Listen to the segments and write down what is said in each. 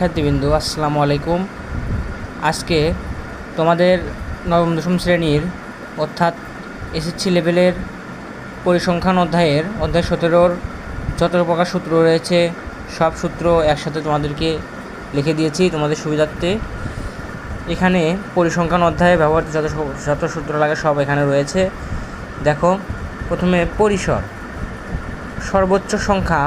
শিক্ষার্থীবৃন্দু, আসসালামু আলাইকুম। আজকে তোমাদের নবম, দশম শ্রেণির অর্থাৎ এসএসসি লেভেলের পরিসংখ্যান অধ্যায়ের, অধ্যায় সতেরোর যত প্রকার সূত্র রয়েছে, সব সূত্র একসাথে তোমাদেরকে লিখে দিয়েছি তোমাদের সুবিধার্থে। এখানে পরিসংখ্যান অধ্যায়ে ব্যবহৃত যত যত সূত্র লাগে সব এখানে রয়েছে। দেখো, প্রথমে পরিসর। সর্বোচ্চ সংখ্যা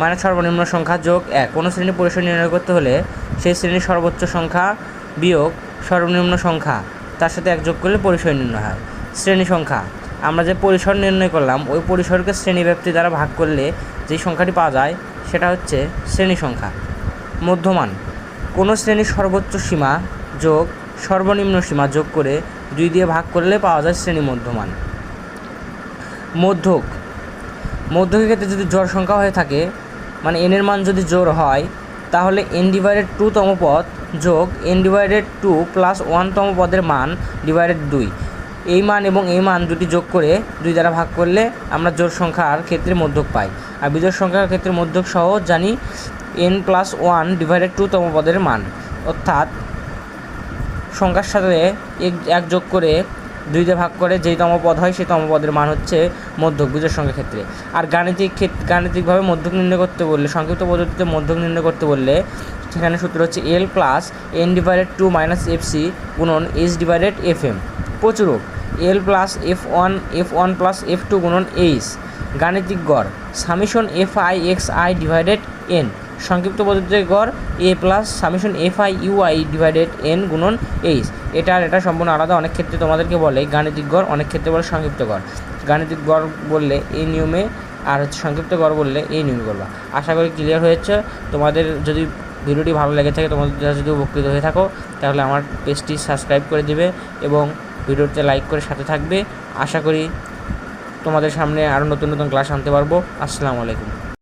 মানে সর্বনিম্ন সংখ্যা যোগ এক। কোনো শ্রেণির পরিসর নির্ণয় করতে হলে সেই শ্রেণির সর্বোচ্চ সংখ্যা বিয়োগ সর্বনিম্ন সংখ্যা, তার সাথে এক যোগ করলে পরিসর নির্ণয় হয়। শ্রেণি সংখ্যা, আমরা যে পরিসর নির্ণয় করলাম, ওই পরিসরকে শ্রেণি ব্যাপ্তি দ্বারা ভাগ করলে যেই সংখ্যাটি পাওয়া যায়, সেটা হচ্ছে শ্রেণি সংখ্যা। মধ্যমান, কোনো শ্রেণির সর্বোচ্চ সীমা যোগ সর্বনিম্ন সীমা যোগ করে দুই দিয়ে ভাগ করলে পাওয়া যায় শ্রেণি মধ্যমান। মধ্যক, মধ্যকের ক্ষেত্রে যদি জোড় সংখ্যা হয়ে থাকে মানে এন এর মান যদি জোর হয়, তাহলে এন ডিভাইডেড টু তম পদ যোগ এন ডিভাইডেড টু প্লাস ওয়ানতম পদের মান ডিভাইডেড দুই। এই মান এবং এই মান দুটি যোগ করে দুই দ্বারা ভাগ করলে আমরা জোড় সংখ্যার ক্ষেত্রে মধ্যক পাই। আর বিজোড় সংখ্যার ক্ষেত্রে মধ্যক সহ জানি N plus one divided two তম পদের মান। অর্থাৎ সংখ্যার সাথে এক যোগ করে দুই দিয়ে ভাগ করে যেই পদ হয়, সেই পদের মান হচ্ছে মধ্যক বিজোড় সংখ্যার ক্ষেত্রে। আর গাণিতিক ক্ষেত্রে গাণিতিকভাবে মধ্যক নির্ণয় করতে বললে, সংক্ষিপ্ত পদ্ধতিতে মধ্যক নির্ণয় করতে বললে, সেখানে সূত্র হচ্ছে L plus N divided two minus F C গুণন H divided F M প্রচুরক L plus F one F one plus F two গুণন এইচ গাণিতিক গড় summation F I X I divided N সংক্ষিপ্ত পদ্ধতিতে গড় A plus summation F I U I divided N গুণন H এটা আর এটা সম্পূর্ণ আলাদা, অনেক ক্ষেত্রে তোমাদেরকে বলে গাণিতিক গড়, অনেক ক্ষেত্রে বলে সংক্ষিপ্ত গড়। গাণিতিক গড় বললে এই নিয়মে, আর হচ্ছে সংক্ষিপ্ত গড় বললে এই নিয়মে করবা আশা করি ক্লিয়ার হয়েছে। তোমাদের যদি ভিডিওটি ভালো লেগে থাকে, তোমাদের যদি উপকৃত হয়ে থাকো, তাহলে আমার পেজটি সাবস্ক্রাইব করে দিবে এবং ভিডিওতে লাইক করে সাথে থাকবে। আশা করি তোমাদের সামনে আরও নতুন নতুন ক্লাস আনতে পারব। আসসালামু আলাইকুম।